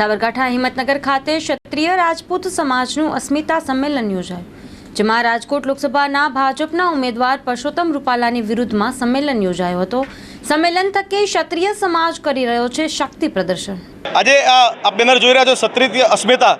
સાબરકાંઠા હિંમતનગર ખાતે ક્ષત્રિય રાજપૂત સમાજનું અસ્મિતા સંમેલન યોજાયું, જેમાં રાજકોટ લોકસભાના ભાજપના ઉમેદવાર પરસોત્તમ રૂપાલાની વિરુદ્ધમાં સંમેલન યોજાયો હતો. સંમેલન તકે ક્ષત્રિય સમાજ કરી રહ્યો છે શક્તિ પ્રદર્શન. આજે આ બેનર જોઈ રહ્યા છો, ક્ષત્રિય અસ્મિતા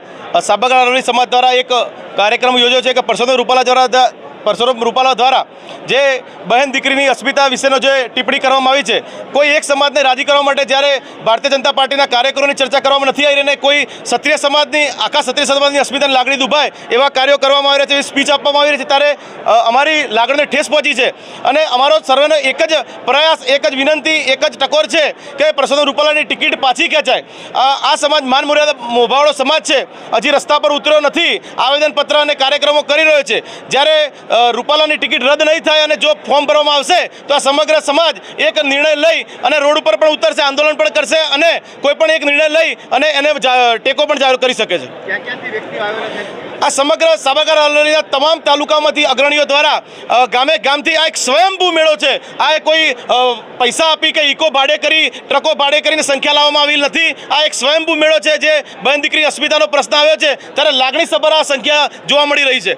સાબરકાંઠા સમાજ દ્વારા એક કાર્યક્રમ યોજ્યો છે કે પરસોત્તમ રૂપાલા દ્વારા પરસોત્તમ રૂપાલા દ્વારા જે બહેન દીકરીની અસ્મિતા વિશેનો જે ટિપ્પણી કરવામાં આવી છે, કોઈ એક સમાજને રાજી કરવા માટે જ્યારે ભારતીય જનતા પાર્ટીના કાર્યકરોની ચર્ચા કરવામાં નથી આવી અને કોઈ ક્ષત્રિય સમાજની, આખા ક્ષત્રિય સમાજની અસ્મિતાની લાગણી દુભાય એવા કાર્યો કરવામાં આવી રહ્યા છે, એવી સ્પીચ આપવામાં આવી રહી છે, ત્યારે અમારી લાગણીને ઠેસ પહોંચી છે. અને અમારો સર્વેનો એક જ પ્રયાસ, એક જ વિનંતી, એક જ ટકોર છે કે પરસોત્તમ રૂપાલાની ટિકિટ પાછી ખેંચાય. આ સમાજ માન મર્યાદા મોભાવાળો સમાજ છે. હજી રસ્તા પર ઉતર્યો નથી. આવેદનપત્ર અને કાર્યક્રમો કરી રહ્યો છે. જ્યારે રૂપાલાની ટિકિટ રદ નહીં થાય અને જો ફોર્મ ભરવામાં આવશે, તો આ સમગ્ર સમાજ એક નિર્ણય લઈ અને રોડ ઉપર પણ ઉતરશે, આંદોલન પણ કરશે અને કોઈ પણ એક નિર્ણય લઈ અને એને ટેકો પણ જાહેર કરી શકે છે? આ સમગ્ર સાબરકાંઠા તમામ તાલુકામાંથી અગ્રણીઓ દ્વારા ગામે ગામથી આ એક સ્વયંભૂ મેળો છે. આ કોઈ પૈસા આપી કે ઇકો ભાડે કરી, ટ્રકો ભાડે કરીને સંખ્યા લાવવામાં આવી નથી. આ એક સ્વયંભૂ મેળો છે જે બહેન દીકરી અસ્મિતાનો પ્રશ્ન આવ્યો છે. ત્યારે લાગણીસભર આ સંખ્યા જોવા મળી રહી છે.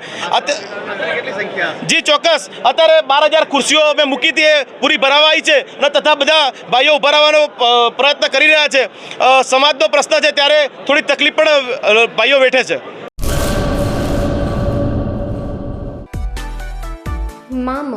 જી, ચોક્કસ. અત્યારે બાર હજાર ખુરશીઓ અમે મૂકી હતી એ પૂરી ભરાવાઈ છે અને તથા બધા ભાઈઓ ઊભા રહેવાનો પ્રયત્ન કરી રહ્યા છે. સમાજનો પ્રશ્ન છે, ત્યારે થોડી તકલીફ પણ ભાઈઓ વેઠે છે.